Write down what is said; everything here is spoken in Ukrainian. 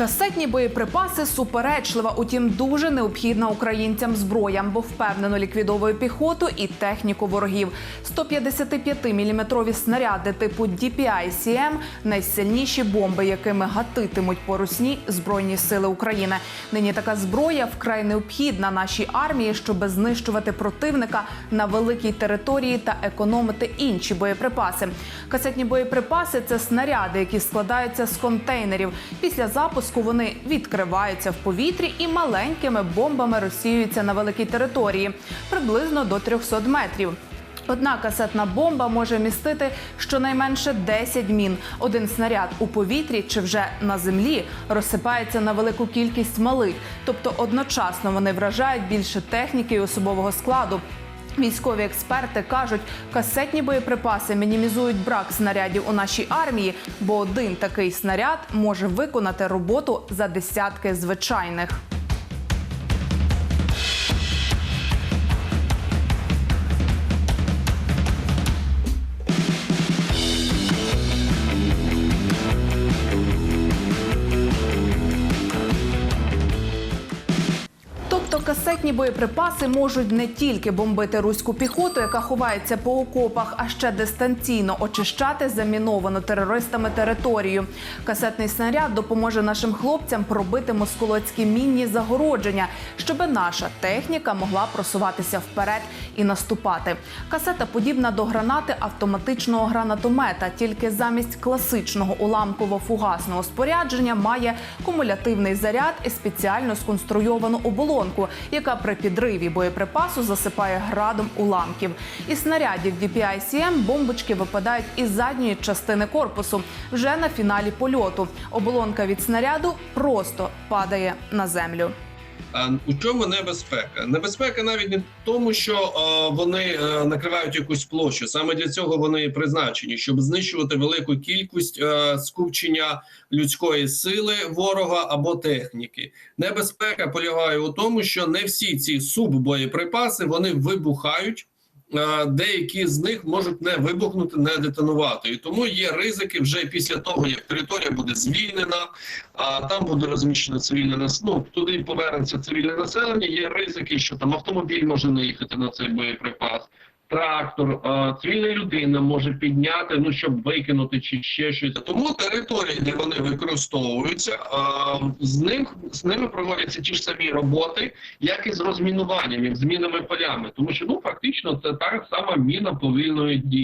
Касетні боєприпаси суперечлива, утім дуже необхідна українцям зброя, бо впевнено ліквідовує піхоту і техніку ворогів. 155-мм снаряди типу DPI-CM – найсильніші бомби, якими гатитимуть по русні збройні сили України. Нині така зброя вкрай необхідна нашій армії, щоб знищувати противника на великій території та економити інші боєприпаси. Касетні боєприпаси це снаряди, які складаються з контейнерів. Після запуску вони відкриваються в повітрі і маленькими бомбами розсіюються на великій території приблизно до 300 метрів. Одна касетна бомба може містити щонайменше 10 мін. Один снаряд у повітрі чи вже на землі розсипається на велику кількість малих, тобто одночасно вони вражають більше техніки і особового складу. Військові експерти кажуть, касетні боєприпаси мінімізують брак снарядів у нашій армії, бо один такий снаряд може виконати роботу за десятки звичайних. Тобто касетні боєприпаси можуть не тільки бомбити руську піхоту, яка ховається по окопах, а ще дистанційно очищати заміновану терористами територію. Касетний снаряд допоможе нашим хлопцям пробити москолоцькі мінні загородження, щоб наша техніка могла просуватися вперед і наступати. Касета подібна до гранати автоматичного гранатомета, тільки замість класичного уламково-фугасного спорядження має кумулятивний заряд і спеціально сконструйовану оболонку, яка при підриві боєприпасу засипає градом уламків. Із снарядів DPI-CM бомбочки випадають із задньої частини корпусу вже на фіналі польоту. Оболонка від снаряду просто падає на землю. А у чому небезпека? Небезпека навіть не в тому, що е, вони е, накривають якусь площу. Саме для цього вони призначені, щоб знищувати велику кількість е, скупчення людської сили ворога або техніки. Небезпека полягає у тому, що не всі ці суббоєприпаси вони вибухають. Е, Деякі з них можуть не вибухнути, не детонувати, і тому є ризики вже після того, як територія буде звільнена, а там буде розміщено цивільне населення, ну, туди повернеться цивільне населення. Є ризики, що там автомобіль може наїхати на цей боєприпас, трактор, е, цивільна людина може підняти, ну щоб викинути чи ще щось. Тому території, де вони використовуються, е, з ним з ними проводяться ті ж самі роботи, як і з розмінуванням, як з мінами полями, тому що ну фактично це та сама міна повільної дії.